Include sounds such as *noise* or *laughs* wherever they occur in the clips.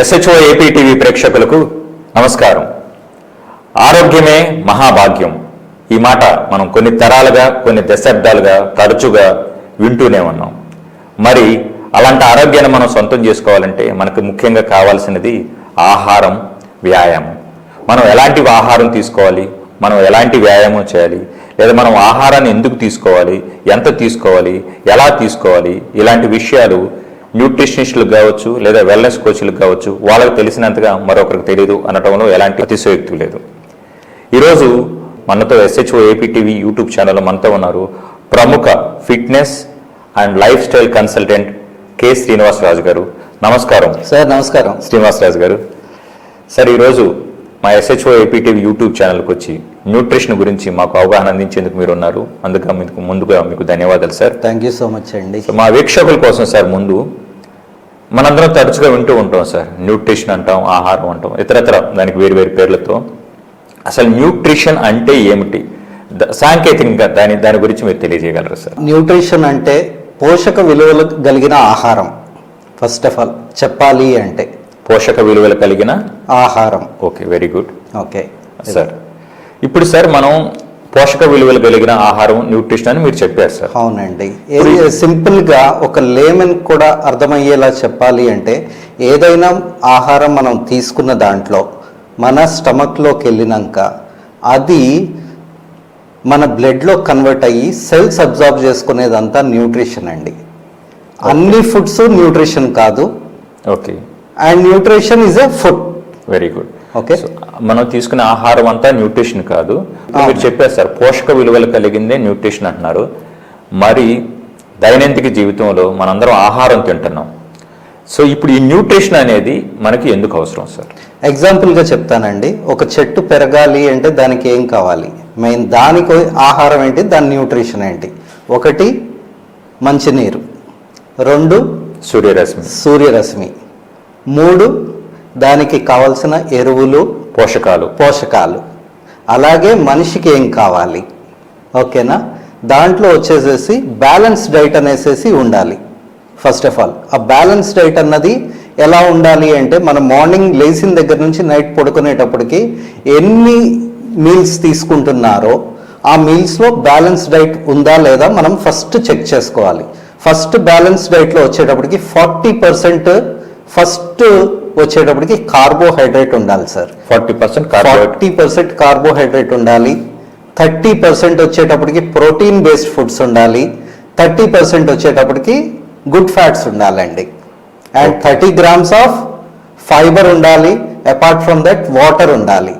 SHO AP TV ప్రేక్షకులకు నమస్కారం. ఆరోగ్యమే మహాభాగ్యం. ఈ మాట మనం కొన్ని తరాలుగా కొన్ని దశాబ్దాలుగా తరచుగా వింటూనే ఉన్నాం. మరి అలాంటి ఆరోగ్యాన్ని మనం సొంతం చేసుకోవాలంటే మనకు ముఖ్యంగా కావాల్సినది ఆహారం వ్యాయామం. మనం ఎలాంటి ఆహారం తీసుకోవాలి? మనం ఎలాంటి వ్యాయామం చేయాలి? లేదా మనం ఆహారాన్ని ఎందుకు తీసుకోవాలి? ఎంత తీసుకోవాలి? ఎలా తీసుకోవాలి? ఇలాంటి విషయాలు న్యూట్రిషనిస్టులకు కావచ్చు లేదా వెల్నెస్ కోచ్లకు కావచ్చు వాళ్ళకి తెలిసినంతగా మరొకరికి తెలియదు అనటంలో ఎలాంటి అతిశయోక్తి లేదు. ఈరోజు మనతో ఎస్హెచ్ఓ ఏపీ టీవీ యూట్యూబ్ ఛానల్లో మనతో ఉన్నారు ప్రముఖ fitness and lifestyle consultant K Srinivasaraju garu. నమస్కారం. సార్ నమస్కారం. శ్రీనివాసరాజు గారు. సార్ ఈరోజు మా ఎస్హెచ్ఓ ఏపీ టీవీ యూట్యూబ్ ఛానల్కి వచ్చి న్యూట్రిషన్ గురించి మాకు అవగాహన అందించేందుకు మీరు ఉన్నారు. అందుకు మీకు ముందుగా మీకు ధన్యవాదాలు sir. Thank you so much అండి. మా వీక్షకుల కోసం సార్ ముందు మనందరం తరచుగా వింటూ ఉంటాం సార్. న్యూట్రిషన్ అంటాం ఆహారం అంటాం ఇతరత్ర దానికి వేరు వేరు పేర్లతో. అసలు న్యూట్రిషన్ అంటే ఏమిటి? సాంకేతికంగా దాని దాని గురించి మీరు తెలియజేయగలరు సార్? న్యూట్రిషన్ అంటే పోషక విలువలు కలిగిన ఆహారం. ఫస్ట్ ఆఫ్ ఆల్ చెప్పాలి అంటే. పోషక విలువలు కలిగిన ఆహారం. Okay very good. Okay. Sir ఇప్పుడు సార్ మనం పోషక విలువలు కలిగిన ఆహారం న్యూట్రిషన్ అని మీరు చెప్పారు సార్ అవునండి. ఏది సింపుల్గా ఒక లేమన్ కూడా అర్థమయ్యేలా చెప్పాలి అంటే ఏదైనా ఆహారం మనం తీసుకున్న దాంట్లో మన స్టమక్లోకి వెళ్ళినాక అది మన బ్లడ్లో కన్వర్ట్ అయ్యి సెల్స్ అబ్జార్బ్ చేసుకునేదంతా న్యూట్రిషన్ అండి. అన్ని ఫుడ్స్ న్యూట్రిషన్ కాదు. Okay. And nutrition is a food very good okay so, మనం తీసుకునే ఆహారం అంతా న్యూట్రిషన్ కాదు. ఇప్పుడు మీరు చెప్పారు సార్ పోషక విలువలు కలిగిందే న్యూట్రిషన్ అంటున్నారు. మరి దైనందిక జీవితంలో మనందరం ఆహారం తింటున్నాం. సో ఇప్పుడు ఈ న్యూట్రిషన్ అనేది మనకి ఎందుకు అవసరం సార్? ఎగ్జాంపుల్గా చెప్తానండి. ఒక చెట్టు పెరగాలి అంటే దానికి ఏం కావాలి? మెయిన్ దానికి ఆహారం ఏంటి? దాని న్యూట్రిషన్ ఏంటి? ఒకటి మంచినీరు. రెండు సూర్యరశ్మి. సూర్యరశ్మి. మూడు దానికి కావలసిన ఎరువులు పోషకాలు. పోషకాలు. అలాగే మనిషికి ఏం కావాలి? ఓకేనా? దాంట్లో వచ్చేసేసి బ్యాలెన్స్ డైట్ అనేసేసి ఉండాలి. ఫస్ట్ ఆఫ్ ఆల్ ఆ బ్యాలెన్స్ డైట్ అన్నది ఎలా ఉండాలి అంటే మనం మార్నింగ్ లేచిన దగ్గర నుంచి నైట్ పడుకునేటప్పటికి ఎన్ని మీల్స్ తీసుకుంటున్నారో ఆ మీల్స్లో బ్యాలెన్స్ డైట్ ఉందా లేదా మనం ఫస్ట్ చెక్ చేసుకోవాలి. ఫస్ట్ బ్యాలెన్స్ డైట్లో వచ్చేటప్పటికి ఫార్టీ పర్సెంట్ ఫస్ట్ వచ్చేటప్పటికి కార్బోహైడ్రేట్ ఉండాలి sir forty percent forty percent carbohydrate ఉండాలి. థర్టీ పర్సెంట్ వచ్చేటప్పటికి ప్రోటీన్ బేస్డ్ ఫుడ్స్ ఉండాలి. థర్టీ పర్సెంట్ వచ్చేటప్పటికి గుడ్ ఫ్యాట్స్ ఉండాలండి. And thirty grams of fibre ఉండాలి. అపార్ట్ ఫ్రమ్ దట్ వాటర్ ఉండాలి.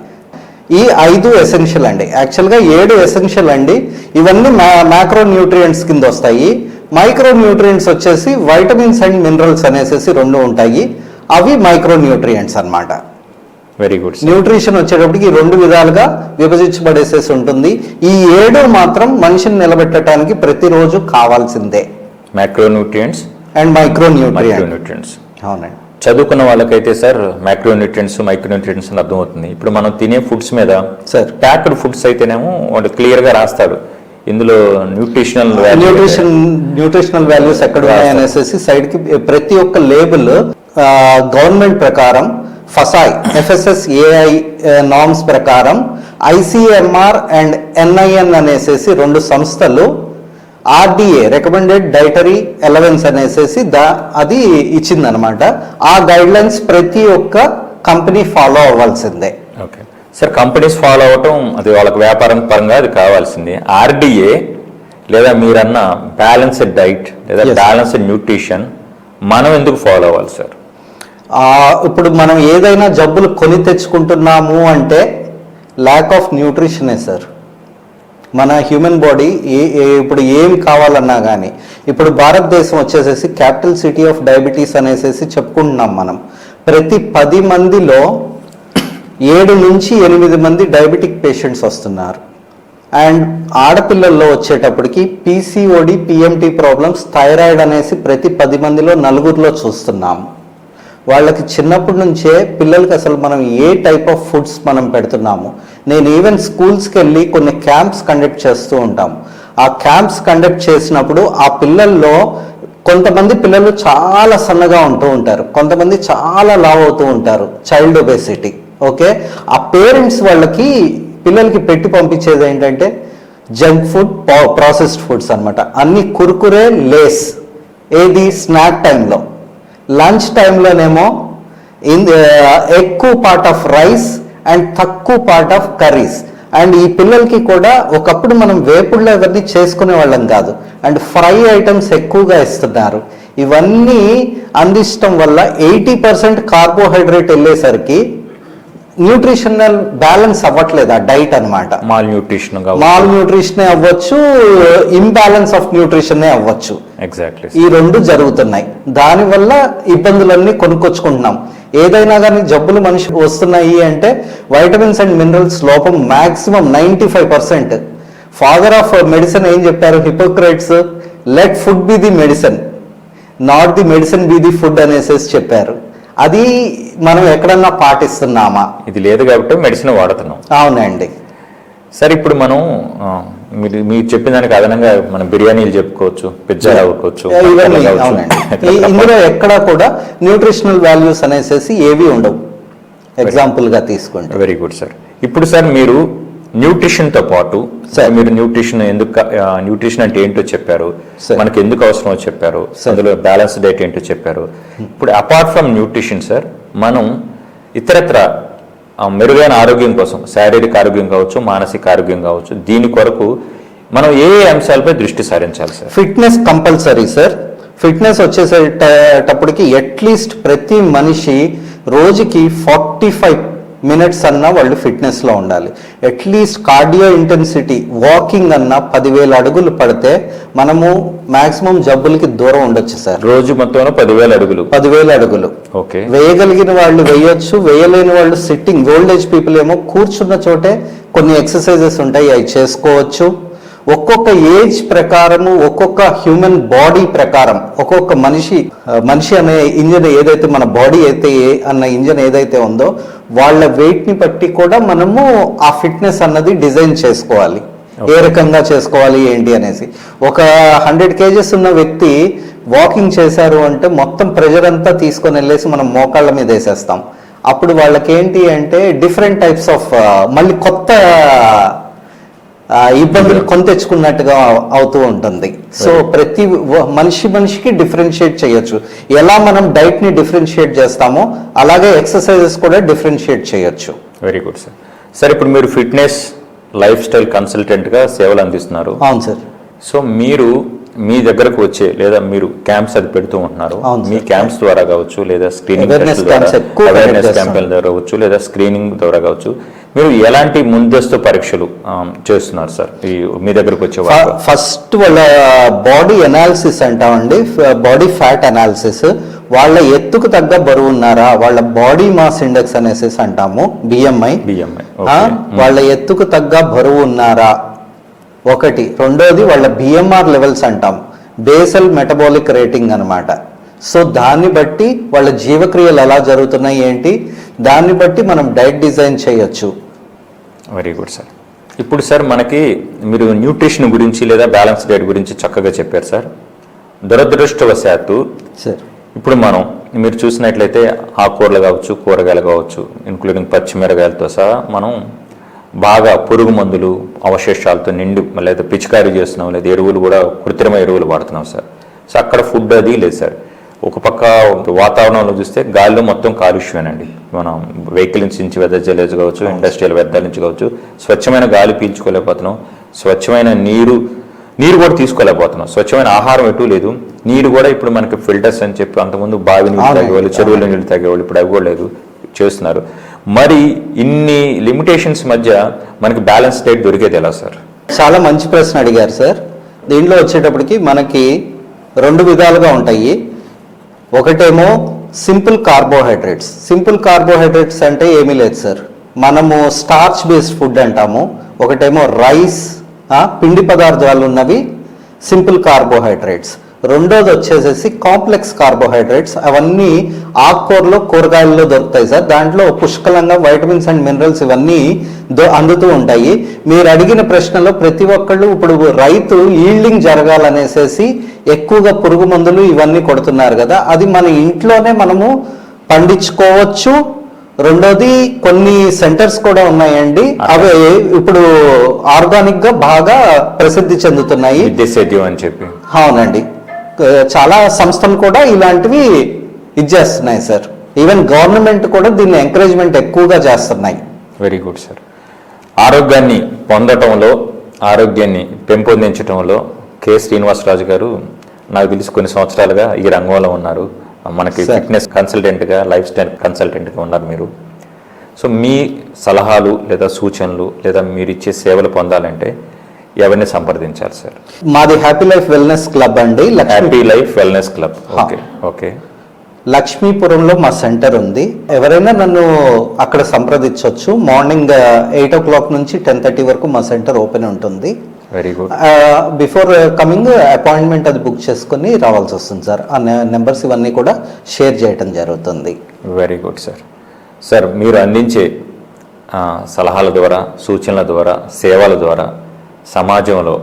ఈ ఐదు ఎసెన్షియల్ అండి. యాక్చువల్గా ఏడు ఎసెన్షియల్ అండి. ఇవన్నీ మ్యాక్రో న్యూట్రియంట్స్ కింద వస్తాయి. మైక్రో న్యూట్రియంట్స్ వచ్చేసి వైటమిన్స్ అండ్ మినరల్స్ అనేసి రెండు ఉంటాయి. అవి మైక్రో న్యూట్రియంట్స్ అన్నమాట వెరీ గుడ్ న్యూట్రిషన్ వచ్చేటప్పటికి రెండు విధాలుగా విభజించబడేసేసి ఉంటుంది. ఈ ఏడు మాత్రం మనిషిని నిలబెట్టడానికి ప్రతిరోజు కావాల్సిందే. Macronutrients and micronutrient micronutrients అవునండి. చదువుకున్న వాళ్ళకైతే సార్ మైక్రోన్యూట్రియంట్స్ మైక్రోన్యూట్రియంట్స్ అని అర్థమవుతుంది ఇప్పుడు మనం తినే ఫుడ్స్ మీద సార్ ప్యాక్డ్ ఫుడ్స్ అయితేనేమో వాడు క్లియర్గా రాస్తాడు. ఇందులో న్యూట్రిషనల్ న్యూట్రిషన్ న్యూట్రిషనల్ వాల్యూస్ ఎక్కడ అనేసి సైడ్కి ప్రతి ఒక్క లేబుల్ గవర్నమెంట్ ప్రకారం ఫసాయ్ ఎఫ్ఎస్ఎస్ ఏఐ నామ్స్ ప్రకారం ఐసిఎంఆర్ అండ్ ఎన్ఐఎన్ అనేసేసి రెండు సంస్థలు ఆర్డిఏ రికమెండెడ్ డైటరీ ఎలవెన్స్ అనేసేసి దా అది ఇచ్చిందనమాట. ఆ గైడ్ లైన్స్ ప్రతి ఒక్క కంపెనీ ఫాలో అవ్వాల్సిందే. ఓకే. సార్ కంపెనీస్ ఫాలో అవటం అది వాళ్ళకి వ్యాపారం పరంగా అది కావాల్సింది. ఆర్డిఏ లేదా మీరన్న బ్యాలెన్స్డ్ డైట్ లేదా. బ్యాలెన్స్డ్ న్యూట్రిషన్ మనం ఎందుకు ఫాలో అవ్వాలి సార్? ఇప్పుడు మనం ఏదైనా జబ్బులు కొని తెచ్చుకుంటున్నాము అంటే ల్యాక్ ఆఫ్ న్యూట్రిషనే సార్. మన హ్యూమన్ బాడీ ఏ ఇప్పుడు ఏం కావాలన్నా కానీ ఇప్పుడు భారతదేశం వచ్చేసేసి క్యాపిటల్ సిటీ ఆఫ్ డయాబెటీస్ అనేసి చెప్పుకుంటున్నాం మనం. ప్రతి పది మందిలో ఏడు నుంచి ఎనిమిది మంది డయాబెటిక్ పేషెంట్స్ వస్తున్నారు. అండ్ ఆడపిల్లల్లో వచ్చేటప్పటికి పీసీఓడి పిఎంటీ ప్రాబ్లమ్స్ థైరాయిడ్ అనేసి ప్రతి పది మందిలో నలుగురిలో చూస్తున్నాము వాళ్ళకి చిన్నప్పటి నుంచే పిల్లలకి అసలు మనం ఏ టైప్ ఆఫ్ ఫుడ్స్ మనం పెడుతున్నాము. నేను ఈవెన్ స్కూల్స్కి వెళ్ళి కొన్ని క్యాంప్స్ కండక్ట్ చేస్తూ ఉంటాం. ఆ క్యాంప్స్ కండక్ట్ చేసినప్పుడు ఆ పిల్లల్లో కొంతమంది పిల్లలు చాలా సన్నగా ఉంటూ ఉంటారు. కొంతమంది చాలా లావ్ అవుతూ ఉంటారు. చైల్డ్ ఒబేసిటీ ఓకే ఆ పేరెంట్స్ వాళ్ళకి పిల్లలకి పెట్టి పంపించేది ఏంటంటే జంక్ ఫుడ్ ప్రాసెస్డ్ ఫుడ్స్ అన్నమాట. అన్ని కురుకురే లేస్ ఏది? స్నాక్ టైంలో లంచ్ టైంలోనేమో ఇన్ ఎక్కువ పార్ట్ ఆఫ్ రైస్ అండ్ తక్కువ పార్ట్ ఆఫ్ కర్రీస్ అండ్ ఈ పిల్లలకి కూడా ఒకప్పుడు మనం వేపుళ్ళు ఎవరిని చేసుకునే వాళ్ళం కాదు. అండ్ ఫ్రై ఐటమ్స్ ఎక్కువగా ఇస్తున్నారు. ఇవన్నీ అందించడం వల్ల ఎయిటీ పర్సెంట్ కార్బోహైడ్రేట్ వెళ్ళేసరికి న్యూట్రిషనల్ బ్యాలెన్స్ అవ్వట్లేదు ఆ డైట్ అన్నమాట. మాల్ న్యూట్రిషన్ మాల్ న్యూట్రిషన్ అవ్వచ్చు ఇంబ్యాలెన్స్ ఆఫ్ న్యూట్రిషన్ అవ్వచ్చు. ఎగ్జాక్ట్లీ ఈ రెండు జరుగుతున్నాయి. దానివల్ల ఇబ్బందులన్నీ కొనుక్కొచ్చుకుంటున్నాం. ఏదైనా కానీ జబ్బులు మనిషి వస్తున్నాయి అంటే వైటమిన్స్ అండ్ మినరల్స్ లోపం maximum ninety five percent father of medicine ఏం చెప్పారు? Hippocrates let food be the medicine not the medicine be the food అనేసి చెప్పారు. అది మనం ఎక్కడన్నా పాటిస్తున్నామా? ఇది లేదు కాబట్టి మెడిసిన్ వాడుతున్నాం. అవునండి. సరే ఇప్పుడు మనం మీరు మీరు చెప్పిన దానికి అదనంగా మనం బిర్యానీలు చెప్పుకోవచ్చు పిజ్జా *laughs* ఈ- ఇందులో ఎక్కడా కూడా న్యూట్రిషనల్ వాల్యూస్ అనేసి ఏవి ఉండవు. ఎగ్జాంపుల్గా తీసుకుంటే. వెరీ గుడ్ సార్ ఇప్పుడు సార్ మీరు న్యూట్రిషన్తో పాటు Sir. మీరు న్యూట్రిషన్ ఎందుకు న్యూట్రిషన్ అంటే ఏంటో చెప్పారు. మనకి ఎందుకు అవసరమో చెప్పారు. అందులో బ్యాలెన్స్ డైట్ ఏంటో చెప్పారు ఇప్పుడు అపార్ట్ ఫ్రమ్ న్యూట్రిషన్ సార్ మనం ఇతరత్ర మెరుగైన ఆరోగ్యం కోసం శారీరక ఆరోగ్యం కావచ్చు మానసిక ఆరోగ్యం కావచ్చు దీని కొరకు మనం ఏ ఏ అంశాలపై దృష్టి సారించాలి sir fitness compulsory sir fitness వచ్చేసేటప్పటికి అట్లీస్ట్ ప్రతి మనిషి రోజుకి ఫార్టీ ఫైవ్ మినిట్స్ అన్నా వాళ్ళు ఫిట్నెస్లో ఉండాలి. అట్లీస్ట్ కార్డియో ఇంటెన్సిటీ వాకింగ్ అన్నా పదివేల అడుగులు పడితే మనము మాక్సిమం జబ్బులకి దూరం ఉండొచ్చు సార్. రోజు మొత్తంలో పదివేల అడుగులు. పదివేల అడుగులు. ఓకే. వేయగలిగిన వాళ్ళు వేయొచ్చు వేయలేని వాళ్ళు సిట్టింగ్ ఓల్డ్ ఏజ్ పీపుల్ ఏమో కూర్చున్న చోటే కొన్ని ఎక్సర్సైజెస్ ఉంటాయి అవి చేసుకోవచ్చు. ఒక్కొక్క ఏజ్ ప్రకారము ఒక్కొక్క హ్యూమన్ బాడీ ప్రకారం ఒక్కొక్క మనిషి మనిషి అనే ఇంజన్ ఏదైతే మన బాడీ అయితే అన్న ఇంజన్ ఏదైతే ఉందో వాళ్ళ weight ని బట్టి కూడా మనము ఆ ఫిట్నెస్ అన్నది డిజైన్ చేసుకోవాలి. ఏ రకంగా చేసుకోవాలి ఏంటి అనేసి. ఒక హండ్రెడ్ కేజెస్ ఉన్న వ్యక్తి వాకింగ్ చేశారు అంటే మొత్తం ప్రెషర్ అంతా తీసుకొని వెళ్ళేసి మనం మోకాళ్ళ మీద వేసేస్తాం. అప్పుడు వాళ్ళకి ఏంటి అంటే డిఫరెంట్ టైప్స్ ఆఫ్ మళ్ళీ కొత్త ఇబ్బందులు కొని తెచ్చుకున్నట్టుగా అవుతూ ఉంటుంది. సో ప్రతి మనిషి మనిషికి డిఫరెన్షియేట్ చేయొచ్చు. ఎలా మనం డైట్ని డిఫరెన్షియేట్ చేస్తామో అలాగే ఎక్సర్సైజెస్ కూడా డిఫరెన్షియేట్ చేయొచ్చు. వెరీ గుడ్ సార్ సార్ ఇప్పుడు మీరు ఫిట్నెస్ లైఫ్ స్టైల్ కన్సల్టెంట్గా సేవలు అందిస్తున్నారు. అవును సార్ సో మీరు మీ దగ్గరకు వచ్చే లేదా మీరు క్యాంప్స్ అది పెడుతూ ఉంటున్నారు. మీ క్యాంప్స్ ద్వారా కావచ్చు లేదా స్క్రీనింగ్ అవేర్నెస్ క్యాంపెయిన్ ద్వారా కావచ్చు లేదా స్క్రీనింగ్ ద్వారా కావచ్చు. మీరు ఎలాంటి ముందస్తు పరీక్షలు చేస్తున్నారు సార్? ఈ మీ దగ్గరకు వచ్చే ఫస్ట్ వాళ్ళ బాడీ అనాలిసిస్ అంటామండి. Body fat analysis. వాళ్ళ ఎత్తుకు తగ్గ బరువు ఉన్నారా? వాళ్ళ బాడీ మాస్ ఇండెక్స్ అనేసి అంటాము బిఎంఐ. బిఎంఐ వాళ్ళ ఎత్తుకు తగ్గ బరువు ఉన్నారా? ఒకటి. రెండోది వాళ్ళ బిఎంఆర్ లెవెల్స్ అంటాం. బేసల్ మెటబాలిక్ రేటింగ్ అన్నమాట. సో దాన్ని బట్టి వాళ్ళ జీవక్రియలు ఎలా జరుగుతున్నాయి ఏంటి? దాన్ని బట్టి మనం డైట్ డిజైన్ చేయొచ్చు. వెరీ గుడ్ సార్ ఇప్పుడు సార్ మనకి మీరు న్యూట్రిషన్ గురించి లేదా బ్యాలెన్స్ డైట్ గురించి చక్కగా చెప్పారు సార్. దురదృష్టవశాత్తు సార్. ఇప్పుడు మనం మీరు చూసినట్లయితే ఆకుకూరలు కావచ్చు కూరగాయలు కావచ్చు ఇంక్లూడింగ్ పచ్చిమిరకాయలతో సహా మనం బాగా పురుగు మందులు అవశేషాలతో నిండి లేదా పిచికారీ చేస్తున్నాం లేదా ఎరువులు కూడా కృత్రిమ ఎరువులు వాడుతున్నాం సార్. సో అక్కడ ఫుడ్ అది లేదు సార్. ఒక పక్క వాతావరణంలో చూస్తే గాలిలో మొత్తం కాలుష్యమేనండి. మనం వెహికల్ నుంచి వెదజల్లేజ్ కావచ్చు ఇండస్ట్రియల్ వ్యర్థాల నుంచి కావచ్చు స్వచ్ఛమైన గాలి పీల్చుకోలేకపోతున్నాం. స్వచ్ఛమైన నీరు నీరు కూడా తీసుకోలేకపోతున్నాం. స్వచ్ఛమైన ఆహారం ఎటు లేదు. నీరు కూడా ఇప్పుడు మనకి ఫిల్టర్స్ అని చెప్పి అంతకుముందు బావి నీళ్ళు తాగేవాళ్ళు చెరువుల నీళ్ళు తాగేవాళ్ళు ఇప్పుడు అవి కూడా లేదు చేస్తున్నారు. మరి ఇన్ని లిమిటేషన్స్ మధ్య మనకి బ్యాలెన్స్ డైట్ దొరికేది ఎలా సార్ చాలా మంచి ప్రశ్న అడిగారు సార్ దీంట్లో వచ్చేటప్పటికి మనకి రెండు విధాలుగా ఉంటాయి. ఒకటేమో సింపుల్ కార్బోహైడ్రేట్స్. సింపుల్ కార్బోహైడ్రేట్స్ అంటే ఏమీ లేదు సార్. మనము స్టార్చ్ బేస్డ్ ఫుడ్ అంటాము. ఒకటేమో రైస్ పిండి పదార్థాలు ఉన్నవి సింపుల్ కార్బోహైడ్రేట్స్. రెండోది వచ్చేసేసి కాంప్లెక్స్ కార్బోహైడ్రేట్స్. అవన్నీ ఆకుకూరలో కూరగాయల్లో దొరుకుతాయి సార్. దాంట్లో పుష్కలంగా వైటమిన్స్ అండ్ మినరల్స్ ఇవన్నీ దొ- అందుతూ ఉంటాయి. మీరు అడిగిన ప్రశ్నలో ప్రతి ఒక్కళ్ళు ఇప్పుడు రైతు ఈల్డింగ్ జరగాలనేసేసి ఎక్కువగా పురుగు మందులు ఇవన్నీ కొడుతున్నారు కదా. అది మన ఇంట్లోనే మనము పండించుకోవచ్చు. రెండోది కొన్ని సెంటర్స్ కూడా ఉన్నాయండి. అవి ఇప్పుడు ఆర్గానిక్గా బాగా ప్రసిద్ధి చెందుతున్నాయి. అని చెప్పి. అవునండి. చాలా సంస్థలు కూడా ఇలాంటివి ఇచ్చేస్తున్నాయి సార్ ఈవెన్ గవర్నమెంట్ కూడా దీన్ని ఎంకరేజ్మెంట్ ఎక్కువగా చేస్తున్నాయి. వెరీ గుడ్ సార్ ఆరోగ్యాన్ని పొందటంలో ఆరోగ్యాన్ని పెంపొందించటంలో కె. శ్రీనివాసరాజు గారు నాకు తెలిసి కొన్ని సంవత్సరాలుగా ఈ రంగంలో ఉన్నారు. మనకి. ఫిట్నెస్ కన్సల్టెంట్గా లైఫ్ స్టైల్ కన్సల్టెంట్గా ఉన్నారు మీరు. సో మీ సలహాలు లేదా సూచనలు లేదా మీరు ఇచ్చే సేవలు పొందాలంటే ఎవరిని సంప్రదించాలి సార్. మాది హ్యాపీ లైఫ్ వెల్నెస్ క్లబ్ అండి. Happy life wellness club okay okay లక్ష్మీపురంలో మా సెంటర్ ఉంది. ఎవరైనా నన్ను అక్కడ సంప్రదించవచ్చు మార్నింగ్ ఎయిట్ ఓ క్లాక్ నుంచి టెన్ థర్టీ వరకు మా సెంటర్ ఓపెన్ ఉంటుంది. Very good before coming appointment అది బుక్ చేసుకుని రావాల్సి వస్తుంది సార్. ఆ నెంబర్స్ ఇవన్నీ కూడా షేర్ చేయటం జరుగుతుంది. వెరీ గుడ్ సార్ సార్ మీరు అందించే ఆ, సలహాల ద్వారా సూచనల ద్వారా సేవల ద్వారా సమాజంలో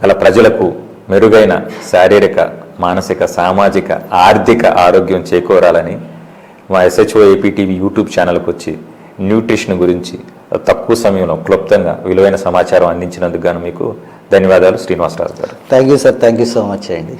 గల ప్రజలకు మెరుగైన శారీరక మానసిక సామాజిక ఆర్థిక ఆరోగ్యం చేకూరాలని మా ఎస్హెచ్ఓ ఏపీటీవీ యూట్యూబ్ ఛానల్కి వచ్చి న్యూట్రిషన్ గురించి తక్కువ సమయంలో క్లుప్తంగా విలువైన సమాచారం అందించినందుకు గాను మీకు ధన్యవాదాలు Srinivasaraju garu. Thank you sir thank you so much అండి.